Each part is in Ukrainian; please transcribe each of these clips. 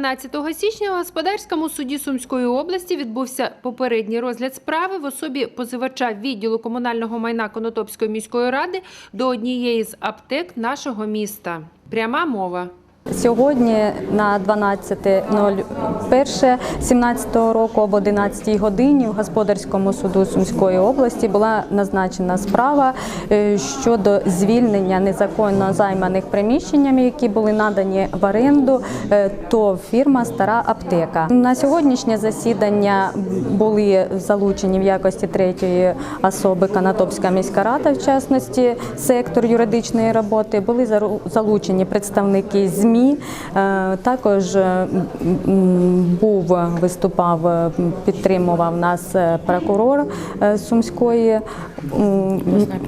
12 січня у господарському суді Сумської області відбувся попередній розгляд справи в особі позивача відділу комунального майна Конотопської міської ради до однієї з аптек нашого міста. Пряма мова. Сьогодні на 12.01.17 року об 11 годині в господарському суду Сумської області була назначена справа е, щодо звільнення незаконно займаних приміщеннями, які були надані в оренду, е, то фірма Стара аптека. На сьогоднішнє засідання були залучені в якості третьої особи Канатопська міська рада, в частності сектор юридичної роботи, були залучені представники ЗМІ. Е, Також е, був виступав, е, підтримував нас прокурор Сумської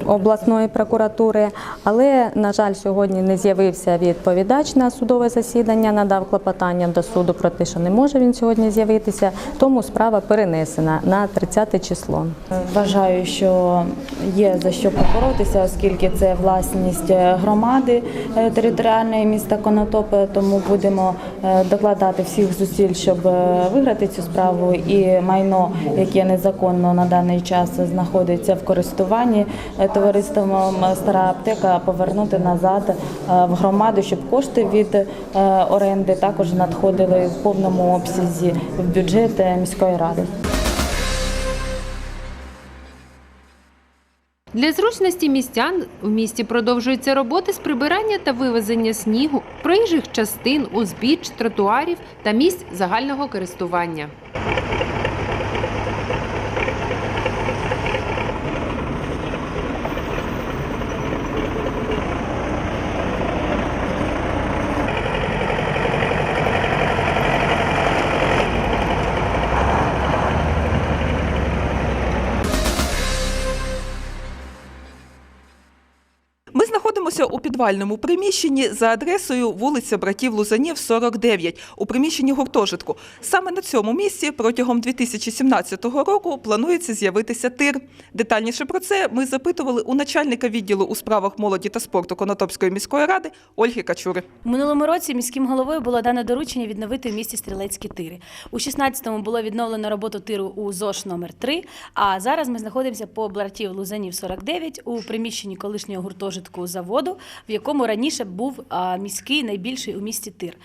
обласної прокуратури. Але, на жаль, сьогодні не з'явився відповідач на судове засідання, надав клопотання до суду про те, що не може він сьогодні з'явитися, тому справа перенесена на 30 число. Вважаю, що є за що поборотися, оскільки це власність громади територіальної міста Конотопи, тому будемо е, докладати всіх зусиль, щоб е, виграти цю справу. І майно, яке незаконно на даний час знаходиться в користуванні е, товариством Стара аптека, повернути назад в громаду, щоб кошти від оренди також надходили в повному обсязі в бюджет міської ради. Для зручності містян у місті продовжуються роботи з прибирання та вивезення снігу, проїжджих частин, узбіч, тротуарів та місць загального користування. Підвальному приміщенні за адресою вулиця Братів Лузанів, 49, у приміщенні гуртожитку. Саме на цьому місці протягом 2017 року планується з'явитися тир. Детальніше про це ми запитували у начальника відділу у справах молоді та спорту Конотопської міської ради Ольги Качури. У минулому році міським головою було дано доручення відновити в місті стрілецькі тири. У 16-му було відновлено роботу тиру у ЗОШ номер 3 а зараз ми знаходимося по Блартів Лузанів 49 у приміщенні колишнього гуртожитку заводу, в якому раніше був міський найбільший у місті тир.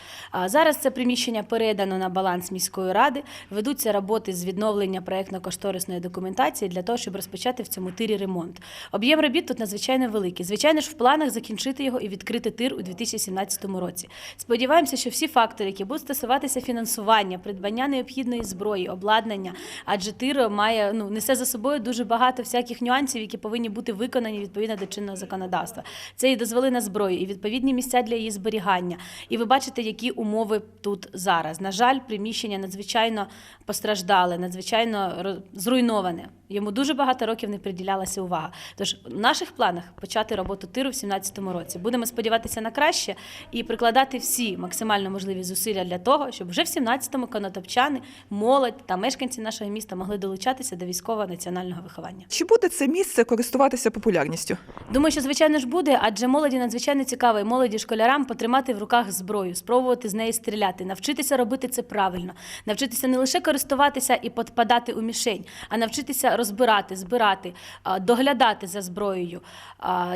Зараз це приміщення передано на баланс міської ради. Ведуться роботи з відновлення проектно-кошторисної документації для того, щоб розпочати в цьому тирі ремонт. Об'єм робіт тут надзвичайно великий. Звичайно ж, в планах закінчити його і відкрити тир у 2017 році. Сподіваємося, що всі фактори, які будуть стосуватися фінансування, придбання необхідної зброї, обладнання, адже тир має ну несе за собою дуже багато всяких нюансів, які повинні бути виконані відповідно до чинного законодавства. Це і дозволи на зброю, і відповідні місця для її зберігання. І ви бачите, які умови тут зараз. На жаль, приміщення надзвичайно постраждали, надзвичайно зруйноване. Йому дуже багато років не приділялася увага. Тож в наших планах почати роботу тиру в 2017 році. Будемо сподіватися на краще і прикладати всі максимально можливі зусилля для того, щоб вже в 17-му конотопчани, молодь та мешканці нашого міста могли долучатися до військово-національного виховання. Чи буде це місце користуватися популярністю? Думаю, що звичайно ж буде, адже молоді надзвичайно цікаво, і молоді школярам потримати в руках зброю, спробувати з неї стріляти, навчитися робити це правильно, навчитися не лише користуватися і підпадати у мішень, а навчитися розбирати, збирати, доглядати за зброєю.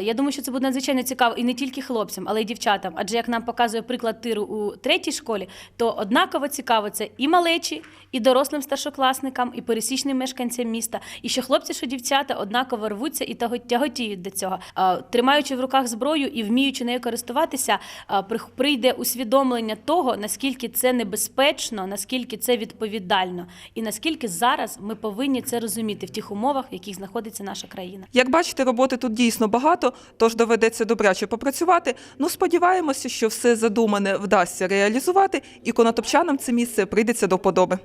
Я думаю, що це буде надзвичайно цікаво і не тільки хлопцям, але й дівчатам. Адже як нам показує приклад тиру у третій школі, то однаково цікаво це і малечі, і дорослим старшокласникам, і пересічним мешканцям міста, і що хлопці, що дівчата однаково рвуться і тяготіють до цього. Тримаючи в руках зброю і вміючи нею користуватися, прийде усвідомлення того, наскільки це небезпечно, наскільки це відповідально, і наскільки зараз ми повинні це розуміти в тих умовах, в яких знаходиться наша країна. Як бачите, роботи тут дійсно багато, тож доведеться добряче попрацювати. Ну, сподіваємося, що все задумане вдасться реалізувати, і конотопчанам це місце прийдеться до вподоби.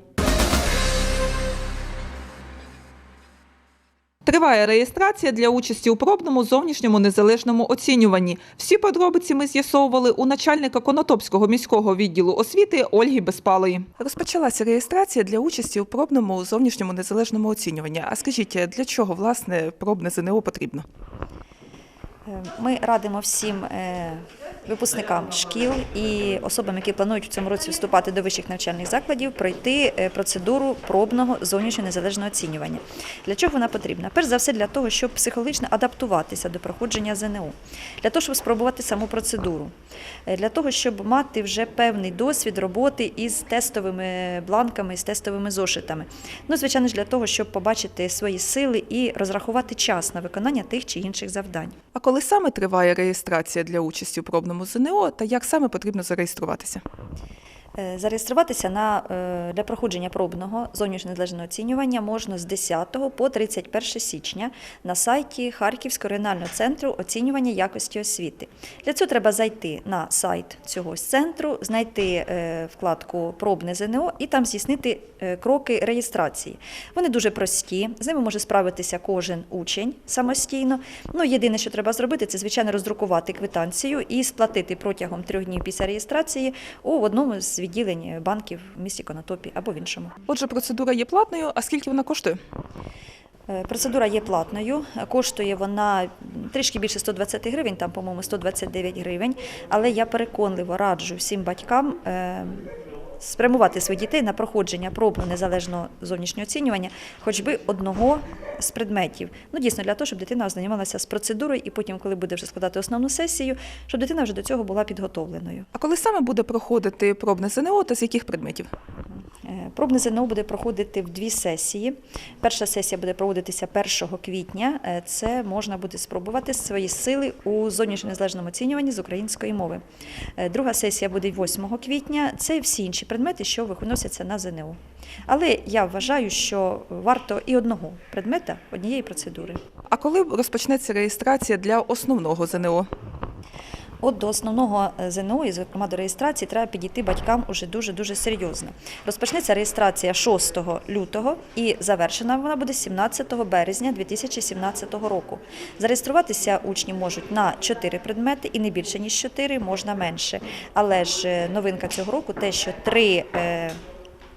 Триває реєстрація для участі у пробному зовнішньому незалежному оцінюванні. Всі подробиці ми з'ясовували у начальника Конотопського міського відділу освіти Ольги Безпалої. Розпочалася реєстрація для участі у пробному зовнішньому незалежному оцінюванні. А скажіть, для чого власне пробне ЗНО потрібно? Е, Ми радимо всім е, випускникам шкіл і особам, які планують в цьому році вступати до вищих навчальних закладів, пройти е, процедуру пробного зовнішнього незалежного оцінювання. Для чого вона потрібна? Перш за все, для того, щоб психологічно адаптуватися до проходження ЗНО, для того, щоб спробувати саму процедуру, для того, щоб мати вже певний досвід роботи із тестовими бланками, з тестовими зошитами. Ну, звичайно ж, для того, щоб побачити свої сили і розрахувати час на виконання тих чи інших завдань. Коли саме триває реєстрація для участі у пробному ЗНО та як саме потрібно зареєструватися? Е, Зареєструватися на, е, для проходження пробного зовнішнього незалежного оцінювання можна з 10 по 31 січня на сайті Харківського регіонального центру оцінювання якості освіти. Для цього треба зайти на сайт цього центру, знайти е, вкладку Пробне ЗНО і там здійснити кроки реєстрації. Вони дуже прості, з ними може справитися кожен учень самостійно. Ну, єдине, що треба зробити, це звичайно роздрукувати квитанцію і сплатити протягом трьох днів після реєстрації у одному з відділень банків в місті Конотопі або в іншому. Отже, процедура є платною, а скільки вона коштує? Е, Процедура є платною, коштує вона трішки більше 120 гривень, там, по-моєму, 129 гривень. Але я переконливо раджу всім батькам е, спрямувати своїх дітей на проходження пробного незалежного зовнішнього оцінювання, хоч би одного з предметів. Ну, дійсно, для того, щоб дитина ознайомилася з процедурою, і потім, коли буде вже складати основну сесію, щоб дитина вже до цього була підготовленою. А коли саме буде проходити пробне ЗНО та з яких предметів? Е, Пробне ЗНО буде проходити в дві сесії. Перша сесія буде проводитися 1 квітня. Е, Це можна буде спробувати свої сили у зовнішньо незалежному оцінюванні з української мови. Е, Друга сесія буде 8 квітня. Це всі інші предмети, що виносяться на ЗНО. Але я вважаю, що варто і одного предмета однієї процедури. А коли розпочнеться реєстрація для основного ЗНО? От до основного е, ЗНО і, зокрема, до реєстрації, треба підійти батькам уже дуже-дуже серйозно. Розпочнеться реєстрація 6 лютого і завершена вона буде 17 березня 2017 року. Зареєструватися учні можуть на 4 предмети і не більше, ніж 4, можна менше. Але ж е, новинка цього року те, що 3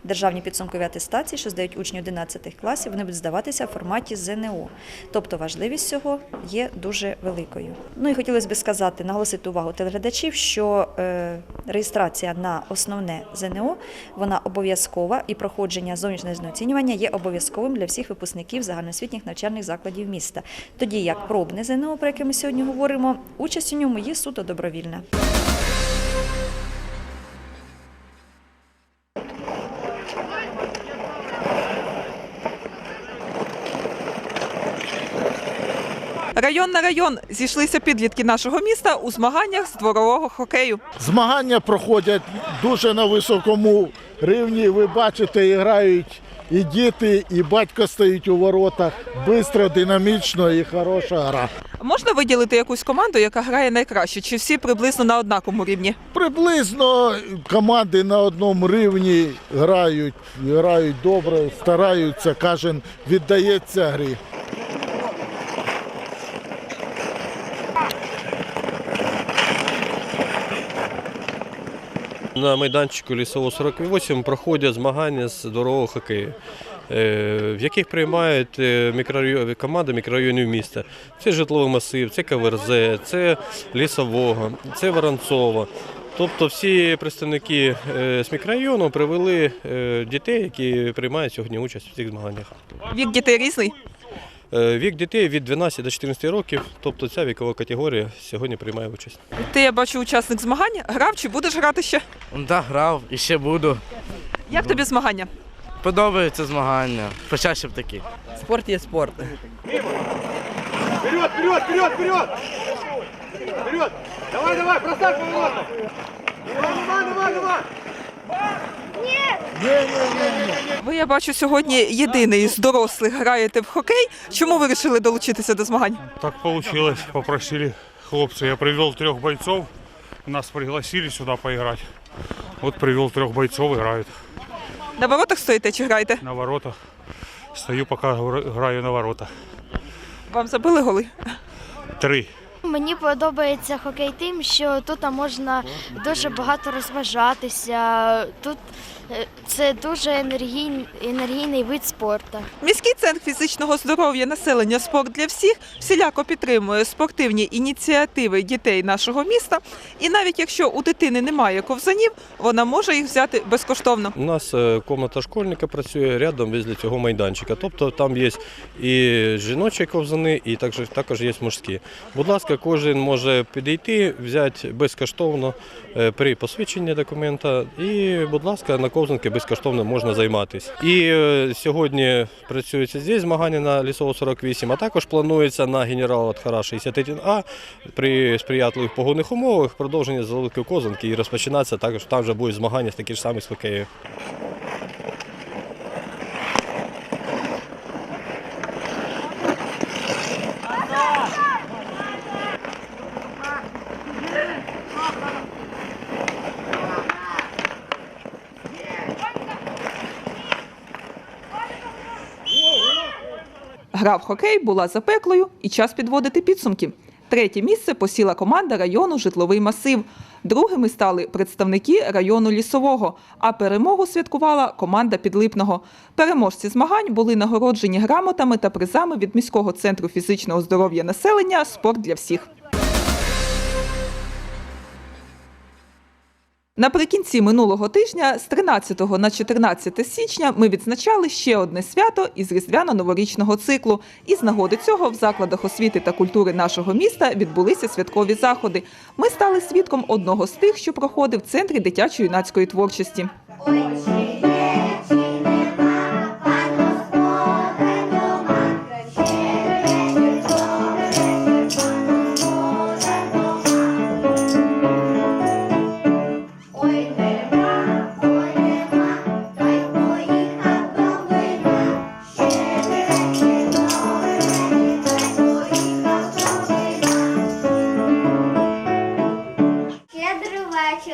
державні підсумкові атестації, що здають учні 11 класів, вони будуть здаватися в форматі ЗНО. Тобто важливість цього є дуже великою. Ну і хотілося б сказати, наголосити увагу телеглядачів, що е, реєстрація на основне ЗНО вона обов'язкова і проходження зовнішнього оцінювання є обов'язковим для всіх випускників загальноосвітніх навчальних закладів міста. Тоді як пробне ЗНО, про яке ми сьогодні говоримо, участь у ньому є суто добровільна. Район на район зійшлися підлітки нашого міста у змаганнях з дворового хокею. Змагання проходять дуже на високому рівні. Ви бачите, і грають і діти, і батько стоїть у воротах. Бистро, динамічно і хороша гра. Можна виділити якусь команду, яка грає найкраще, чи всі приблизно на однаковому рівні? Приблизно команди на одному рівні грають, грають добре, стараються, кожен віддається грі. На майданчику лісово 48 проходять змагання з дворового хокею, е, в яких приймають е, мікрорайон- команди мікрорайонів міста. Це житловий масив, це Каверзе, це Лісового, це Воронцова. Тобто всі представники е, з мікрорайону привели дітей, які приймають сьогодні участь в цих змаганнях. Вік дітей різний. Е, Вік дітей від 12 до 14 років, тобто ця вікова категорія сьогодні приймає участь. Ти я бачу учасник змагань. Грав чи будеш грати ще? Да, грав і ще буду. Як тобі змагання? Подобаються змагання. Почаще б такі. Спорт є спорт. Вперед, вперед, вперед, вперед! Вперед! Давай, давай, бросай поворот! Давай, давай, давай! Ви, я бачу, сьогодні єдиний з дорослих граєте в хокей. Чому ви вирішили долучитися до змагань? Так получилось. Попросили хлопцы. Я привел трех бойцов. Нас пригласили сюда поиграть. Вот привел трех бойцов, играют На воротах стоїте чи граєте? на воротах. Стою, пока гра- играю на воротах. Вам забили голи? Три. Мені подобається хокей тим, що тут можна дуже багато розважатися. Тут е, це дуже енергійний, енергійний вид спорту. Міський центр фізичного здоров'я населення спорт для всіх всіляко підтримує спортивні ініціативи дітей нашого міста. І навіть якщо у дитини немає ковзанів, вона може їх взяти безкоштовно. У нас е, комната школьника працює рядом біля цього майданчика. Тобто там є і жіночі ковзани, і також, також є мужські. Будь ласка, кожен може підійти, взяти безкоштовно е, при посвідченні документа. І, будь ласка, на ковзанки безкоштовно можна займатися. І е, сьогодні працюється здесь змагання на Лісово 48, а також планується на генерала Тхара 61А при сприятливих погодних умовах продовження з великої ковзанки і розпочинатися також там вже будуть змагання такі ж самі з Гра в хокей була запеклою і час підводити підсумки. Третє місце посіла команда району Житловий масив. Другими стали представники району Лісового, а перемогу святкувала команда Підлипного. Переможці змагань були нагороджені грамотами та призами від міського центру фізичного здоров'я населення Спорт для всіх. Наприкінці минулого тижня, з 13 на 14 січня, ми відзначали ще одне свято із різдвяно-новорічного циклу. І з нагоди цього в закладах освіти та культури нашого міста відбулися святкові заходи. Ми стали свідком одного з тих, що проходив в центрі дитячо-юнацької творчості.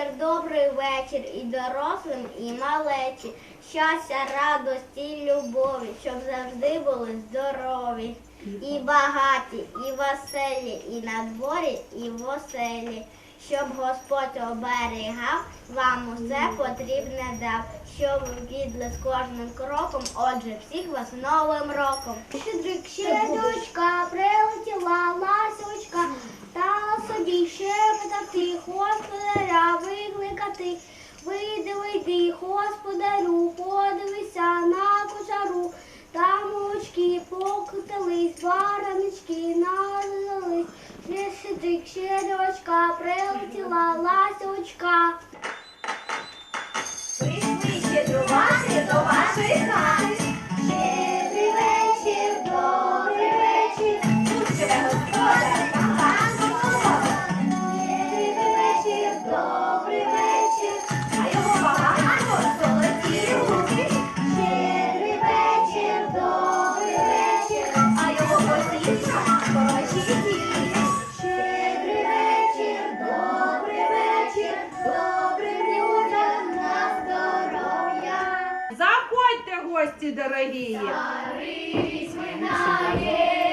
Вечір, добрий вечір і дорослим, і малечі. Щастя, радості, любові, щоб завжди були здорові. І багаті, і веселі, і на дворі, і в оселі. Щоб Господь оберігав, вам усе потрібне дав, щоб відли з кожним кроком, отже, всіх вас Новим роком. Щедрик, щедрочка, здоров'я. дорогие. гості мы на минає,